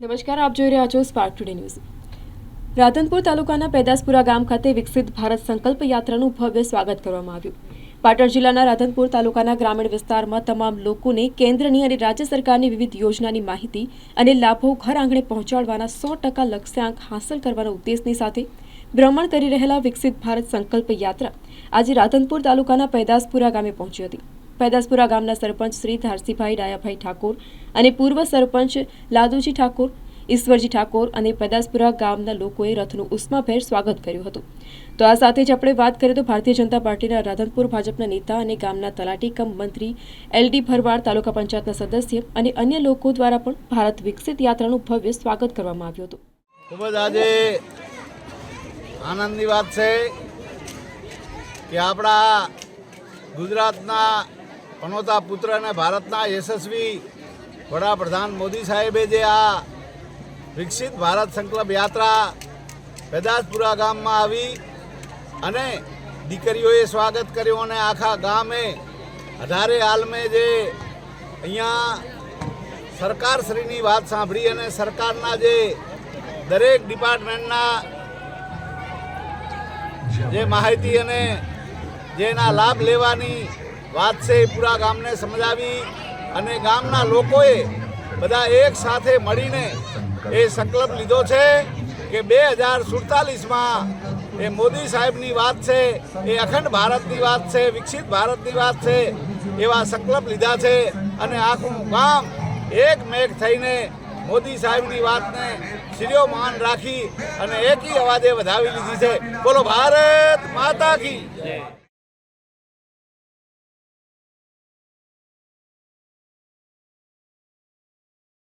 નમસ્કાર, આપ જોઈ રહ્યા છો સ્પાર્ક ટુડે ન્યૂઝ રાધનપુર તાલુકાના પેદાસપુરા ગામ ખાતે વિકસિત ભારત સંકલ્પ યાત્રાનું ભવ્ય સ્વાગત કરવામાં આવ્યું. પાટણ જિલ્લાના રાધનપુર તાલુકાના ગ્રામીણ વિસ્તારમાં તમામ લોકોને કેન્દ્રની અને રાજ્ય સરકારની વિવિધ યોજનાની માહિતી અને લાભો ઘર આંગણે પહોંચાડવાના સો ટકા લક્ષ્યાંક હાંસલ કરવાના ઉદ્દેશની સાથે ભ્રમણ કરી રહેલા વિકસિત ભારત સંકલ્પ યાત્રા આજે રાધનપુર તાલુકાના પૈદાસપુરા ગામે પહોંચી હતી. પૈદાસપુરા ગામના સરપંચ શ્રી ધારસીભાઈ ડાયાભાઈ ઠાકોર અને પૂર્વ સરપંચ લાદુજી ઠાકોર, ઈશ્વરજી ઠાકોર અને પેદાસપુરા ગામના લોકોએ રથનું ઉષ્માભેર સ્વાગત કર્યું હતું. તો આ સાથે જ આપણે વાત કરીએ તો ભારતીય જનતા પાર્ટીના રાધનપુર ભાજપના નેતા અને ગામના તલાટી કમ મંત્રી એલ ડી ભરવાડ, તાલુકા પંચાયતના સદસ્ય અને અન્ય લોકો દ્વારા પણ ભારત વિકસિત યાત્રાનું ભવ્ય સ્વાગત કરવામાં આવ્યું હતું. ખૂબ જ આજે આનંદની વાત છે કે આપણા ગુજરાતના પનોતા પુત્ર અને ભારતના યશસ્વી વડાપ્રધાન મોદી સાહેબે જે આ વિકસિત ભારત સંકલ્પ યાત્રા પેદાસપુરા ગામમાં આવી અને દીકરીઓએ સ્વાગત કર્યું અને આખા ગામે, અઢારે હાલમે જે અહીંયા સરકારશ્રીની વાત સાંભળી અને સરકારના જે દરેક ડિપાર્ટમેન્ટના જે માહિતી અને જેના લાભ લેવાની વાત છે એ પૂરા ગામને સમજાવી અને ગામના લોકોએ બધા એક સાથે મળીને એ સંકલ્પ લીધો છે કે બે હજાર સુડતાલીસમાં એ મોદી સાહેબની વાત છે, એ અખંડ ભારતની વાત છે, વિકસિત ભારતની વાત છે, એવા સંકલ્પ લીધા છે અને આખું ગામ એક મેઘ થઈને મોદી સાહેબની વાતને શિર્યો રાખી અને એકી અવાજે વધાવી લીધી છે. બોલો, ભારત માતા કી.